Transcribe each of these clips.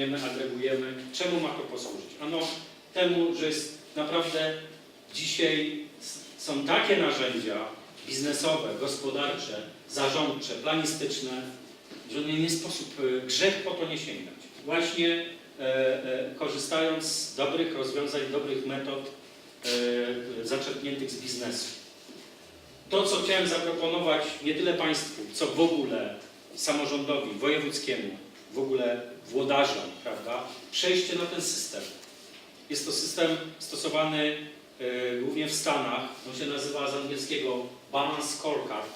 agregujemy. Czemu ma to posłużyć? Ano temu, że jest naprawdę dzisiaj są takie narzędzia biznesowe, gospodarcze, zarządcze, planistyczne, że nie sposób e, grzech po to nie sięgać. Właśnie e, e, korzystając z dobrych rozwiązań, dobrych metod e, zaczerpniętych z biznesu. To, co chciałem zaproponować nie tyle Państwu, co w ogóle samorządowi wojewódzkiemu, w ogóle włodarzom, prawda, przejście na ten system. Jest to system stosowany e, głównie w Stanach. On się nazywa z angielskiego Balance Scorecard.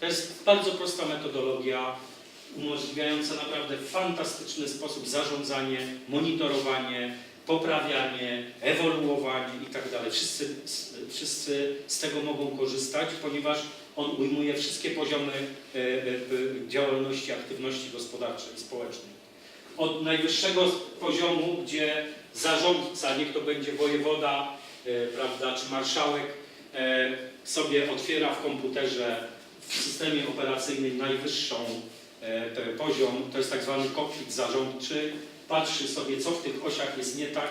To jest bardzo prosta metodologia umożliwiająca naprawdę fantastyczny sposób zarządzanie, monitorowanie, poprawianie, ewoluowanie itd. Wszyscy, wszyscy z tego mogą korzystać, ponieważ on ujmuje wszystkie poziomy e, e, działalności, aktywności gospodarczej i społecznej. Od najwyższego poziomu, gdzie zarządca, niech to będzie wojewoda, e, prawda, czy marszałek, sobie otwiera w komputerze w systemie operacyjnym najwyższą poziom, to jest tak zwany kokpit zarządczy, patrzy sobie, co w tych osiach jest nie tak,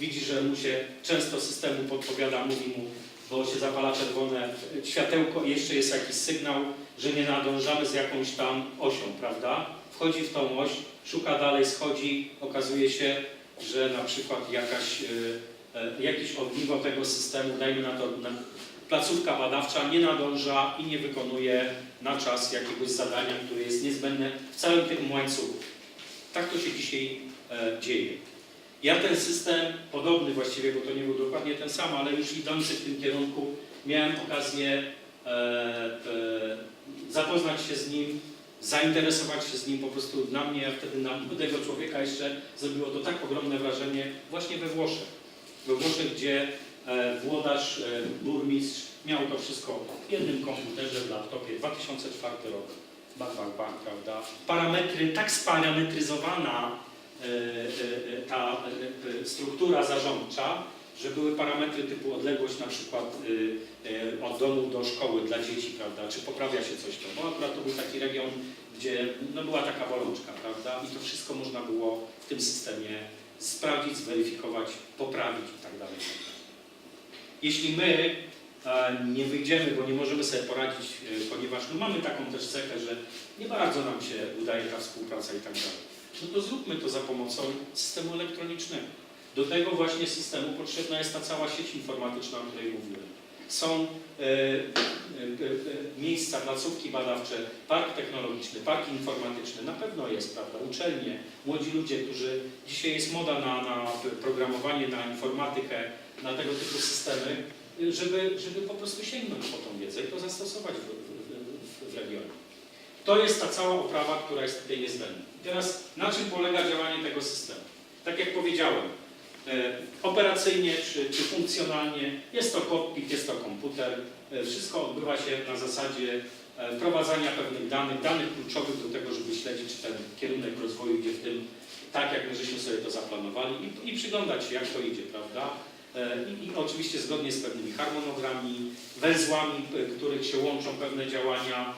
widzi, że mu się często systemu podpowiada, mówi mu, bo się zapala czerwone światełko i jeszcze jest jakiś sygnał, że nie nadążamy z jakąś tam osią, prawda? Wchodzi w tą oś, szuka dalej, schodzi, okazuje się, że na przykład jakaś, e, e, jakieś ogniwo tego systemu, dajmy na to, na, placówka badawcza nie nadąża i nie wykonuje na czas jakiegoś zadania, które jest niezbędne w całym tym łańcuchu. Tak to się dzisiaj e, dzieje. Ja ten system, podobny właściwie, bo to nie był dokładnie ten sam, ale już idący w tym kierunku, miałem okazję e, e, zapoznać się z nim, zainteresować się z nim po prostu na mnie, a wtedy na młodego człowieka jeszcze zrobiło to tak ogromne wrażenie właśnie we Włoszech. We Włoszech, gdzie e, włodarz, e, burmistrz miał to wszystko w jednym komputerze w laptopie, 2004 rok, bang, bang, bang, prawda? Parametry, tak sparametryzowana ta e, e, struktura zarządcza, że były parametry typu odległość na przykład e, e, od domu do szkoły dla dzieci, prawda, czy poprawia się coś tam, bo akurat to był taki region, gdzie no, była taka bolączka, prawda, i to wszystko można było w tym systemie sprawdzić, zweryfikować, poprawić i tak dalej. Jeśli my e, nie wyjdziemy, bo nie możemy sobie poradzić, e, ponieważ no, mamy taką też cechę, że nie bardzo nam się udaje ta współpraca i tak dalej, no to zróbmy to za pomocą systemu elektronicznego. Do tego właśnie systemu potrzebna jest ta cała sieć informatyczna, o której mówiłem. Są e, e, e, miejsca, placówki badawcze, park technologiczny, park informatyczny, na pewno jest, prawda, uczelnie, młodzi ludzie, którzy, dzisiaj jest moda na, na programowanie, na informatykę, na tego typu systemy, żeby, żeby po prostu sięgnąć po tą wiedzę i to zastosować w, w, w, w regionie. To jest ta cała oprawa, która jest tutaj niezbędna. I teraz na czym polega działanie tego systemu? Tak jak powiedziałem, e, operacyjnie czy, czy funkcjonalnie jest to kokpit, jest to komputer, e, wszystko odbywa się na zasadzie e, wprowadzania pewnych danych, danych kluczowych do tego, żeby śledzić, ten kierunek rozwoju idzie w tym tak, jak my żeśmy sobie to zaplanowali i, i przyglądać się, jak to idzie, prawda? I, I oczywiście zgodnie z pewnymi harmonogramami, węzłami, których się łączą pewne działania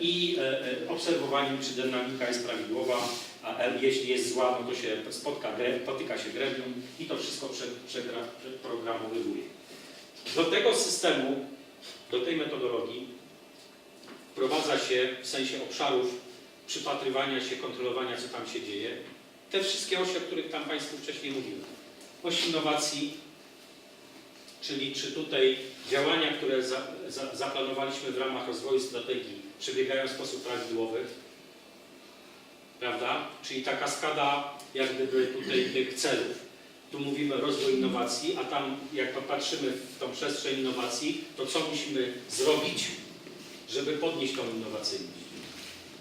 i e, e, obserwowaniem, czy dynamika jest prawidłowa, a jeśli jest zła, no to się spotka, potyka się gremium i to wszystko przeprogramowywuje. Do tego systemu, do tej metodologii wprowadza się w sensie obszarów przypatrywania się, kontrolowania, co tam się dzieje, te wszystkie osi, o których tam Państwu wcześniej mówiłem. Oś innowacji, czyli czy tutaj działania, które za, za, zaplanowaliśmy w ramach rozwoju strategii przebiegają w sposób prawidłowy, prawda? Czyli ta kaskada jak gdyby tutaj tych celów. Tu mówimy rozwój innowacji, a tam jak popatrzymy w tą przestrzeń innowacji, to co musimy zrobić, żeby podnieść tą innowacyjność?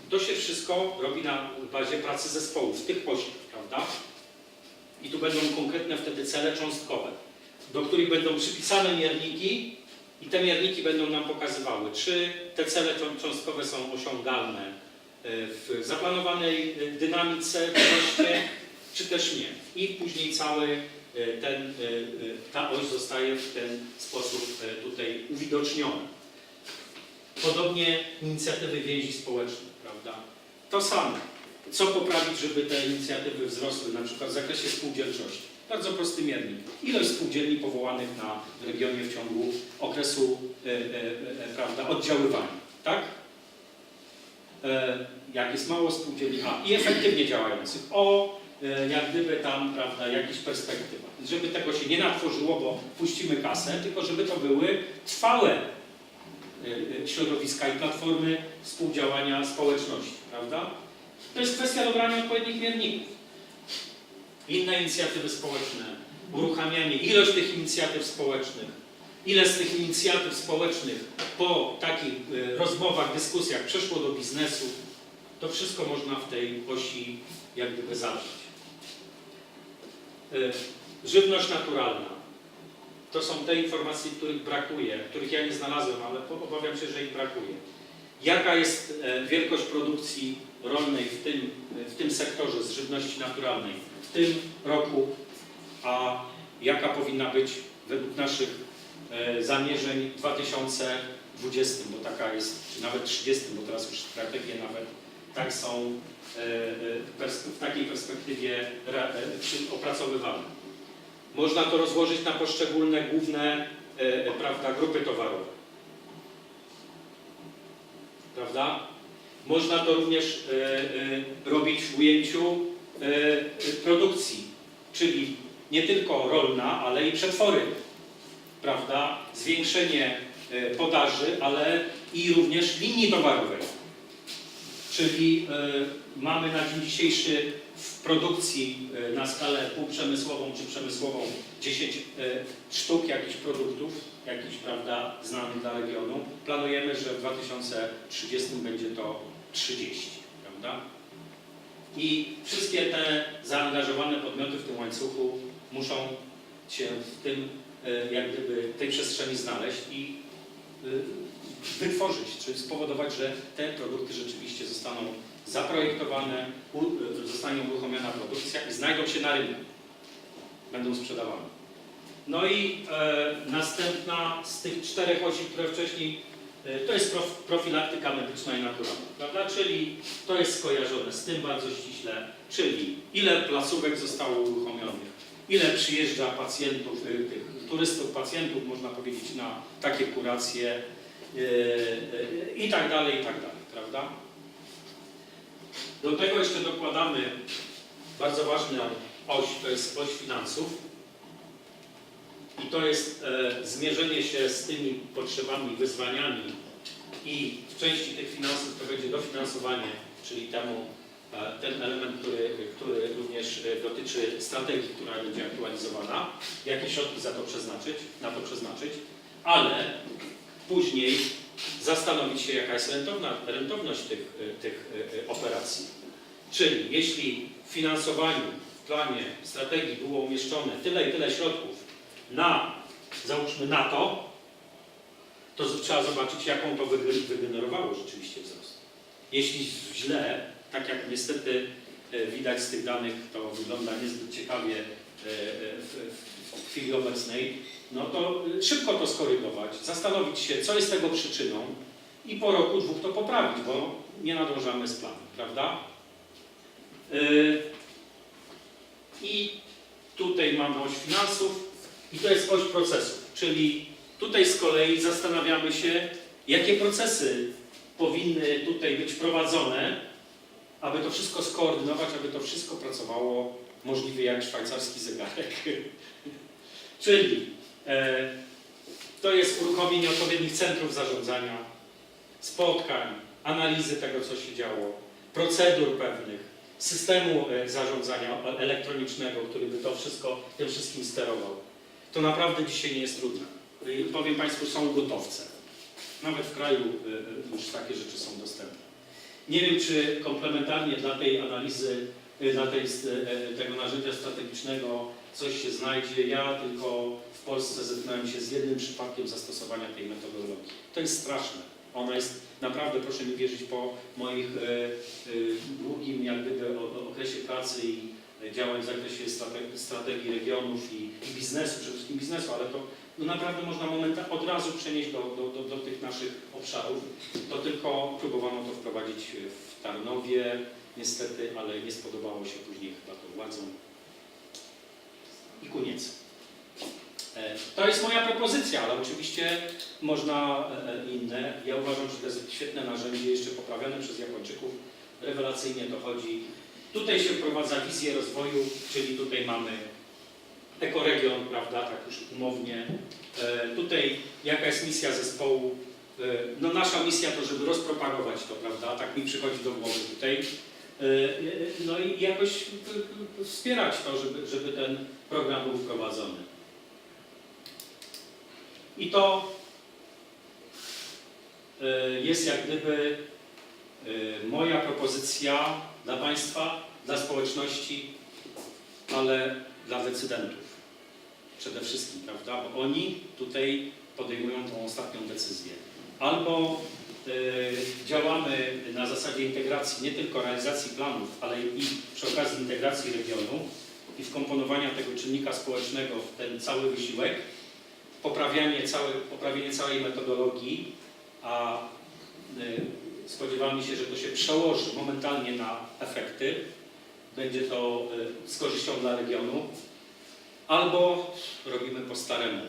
To się wszystko robi na bazie pracy zespołów, tych osiach, prawda? I tu będą konkretne wtedy cele cząstkowe, do których będą przypisane mierniki i te mierniki będą nam pokazywały, czy te cele cząst- cząstkowe są osiągalne e, w zaplanowanej e, dynamice, czy też nie. I później cały e, ten, ta oś zostaje w ten sposób tutaj uwidoczniona. Podobnie inicjatywy więzi społecznych, prawda? To samo. Co poprawić, żeby te inicjatywy wzrosły, na przykład w zakresie spółdzielczości? Bardzo prosty miernik. Ilość spółdzielni powołanych na regionie w ciągu okresu e, e, e, prawda, oddziaływania. Tak? Jak jest mało spółdzielni, a i efektywnie działających. O, jak gdyby tam, prawda, jakieś perspektywa. Żeby tego się nie natworzyło, bo puścimy kasę, tylko żeby to były trwałe środowiska i platformy współdziałania społeczności, prawda? To jest kwestia dobrania odpowiednich mierników. Inne inicjatywy społeczne, uruchamianie, ilość tych inicjatyw społecznych, ile z tych inicjatyw społecznych po takich e, rozmowach, dyskusjach przeszło do biznesu, to wszystko można w tej osi jak gdyby zawrzeć. E, Żywność naturalna. To są te informacje, których brakuje, których ja nie znalazłem, ale obawiam się, że ich brakuje. Jaka jest e, wielkość produkcji rolnej w tym, w tym sektorze z żywności naturalnej w tym roku, a jaka powinna być według naszych e, zamierzeń w 2020, bo taka jest, czy nawet 30, bo teraz już strategie nawet tak są e, e, w takiej perspektywie opracowywane. Można to rozłożyć na poszczególne główne prawda, grupy towarowe. Prawda? Można to również e, e, robić w ujęciu e, produkcji, czyli nie tylko rolna, ale i przetwory. Prawda? Zwiększenie podaży, ale i również linii towarowej. Czyli mamy na dzień dzisiejszy w produkcji na skalę półprzemysłową czy przemysłową 10 e, sztuk jakichś produktów, jakichś prawda, znanych dla regionu. Planujemy, że w 2030 będzie to 30, prawda? I wszystkie te zaangażowane podmioty w tym łańcuchu muszą się w tym, e, jak gdyby, tej przestrzeni znaleźć i e, wytworzyć, czyli spowodować, że te produkty rzeczywiście zostaną zaprojektowane, e, zostanie uruchomiona produkcja i znajdą się na rynku. Będą sprzedawane. No i e, następna z tych czterech osi, które wcześniej, to jest prof, profilaktyka medyczna i naturalna, prawda? Czyli to jest skojarzone z tym bardzo ściśle, czyli ile placówek zostało uruchomionych, ile przyjeżdża pacjentów, e, tych turystów, pacjentów, można powiedzieć, na takie kuracje e, e, i tak dalej, i tak dalej, prawda? Do tego jeszcze dokładamy bardzo ważną oś, to jest oś finansów. I to jest e, zmierzenie się z tymi potrzebami, wyzwaniami i w części tych finansów to będzie dofinansowanie, czyli temu e, ten element, który, który również e, dotyczy strategii, która będzie aktualizowana, jakie środki za to przeznaczyć, na to przeznaczyć, ale później zastanowić się, jaka jest rentowna, rentowność tych, e, tych e, operacji. Czyli jeśli w finansowaniu, w planie strategii było umieszczone tyle i tyle środków na, załóżmy na to, to trzeba zobaczyć, jaką to wyge- wygenerowało rzeczywiście wzrost. Jeśli źle, tak jak niestety e, widać z tych danych, to wygląda niezbyt ciekawie e, e, w, w chwili obecnej, no to szybko to skorygować, zastanowić się, co jest tego przyczyną i po roku, dwóch to poprawić, bo nie nadążamy z planem, prawda? I tutaj mamy oś finansów i to jest oś procesów, czyli tutaj z kolei zastanawiamy się, jakie procesy powinny tutaj być wprowadzone, aby to wszystko skoordynować, aby to wszystko pracowało możliwie jak szwajcarski zegarek. czyli e, to jest uruchomienie odpowiednich centrów zarządzania, spotkań, analizy tego, co się działo, procedur pewnych, systemu e, zarządzania elektronicznego, który by to wszystko, tym wszystkim sterował. To naprawdę dzisiaj nie jest trudne. Powiem Państwu, są gotowce. Nawet w kraju e, e, już takie rzeczy są dostępne. Nie wiem, czy komplementarnie dla tej analizy, e, dla tej, tego narzędzia strategicznego coś się znajdzie. Ja tylko w Polsce zetknąłem się z jednym przypadkiem zastosowania tej metodologii. To jest straszne. Ona jest naprawdę, proszę mi wierzyć, po moich długim jak gdyby okresie pracy i działań w zakresie strate- strategii regionów i, i biznesu, przede wszystkim biznesu, ale to no naprawdę można momenta od razu przenieść do, do, do, do tych naszych obszarów. To tylko próbowano to wprowadzić w Tarnowie, niestety, ale nie spodobało się później chyba to władzom. I koniec. E, To jest moja propozycja, ale oczywiście można e, e, inne. Ja uważam, że to jest świetne narzędzie, jeszcze poprawione przez Japończyków. Rewelacyjnie to chodzi. Tutaj się wprowadza wizję rozwoju, czyli tutaj mamy ekoregion, prawda, tak już umownie. E, Tutaj jaka jest misja zespołu? E, No nasza misja to, żeby rozpropagować to, prawda, tak mi przychodzi do głowy tutaj. E, No i jakoś wspierać to, żeby, żeby ten program był wprowadzony. I to e, jest jak gdyby moja propozycja dla Państwa, dla społeczności, ale dla decydentów przede wszystkim, prawda? Bo oni tutaj podejmują tą ostatnią decyzję. Albo e, działamy na zasadzie integracji, nie tylko realizacji planów, ale i przy okazji integracji regionu i wkomponowania tego czynnika społecznego w ten cały wysiłek, poprawianie, całe, poprawienie całej metodologii, a y, spodziewamy się, że to się przełoży momentalnie na efekty. Będzie to y, z korzyścią dla regionu. Albo robimy po staremu.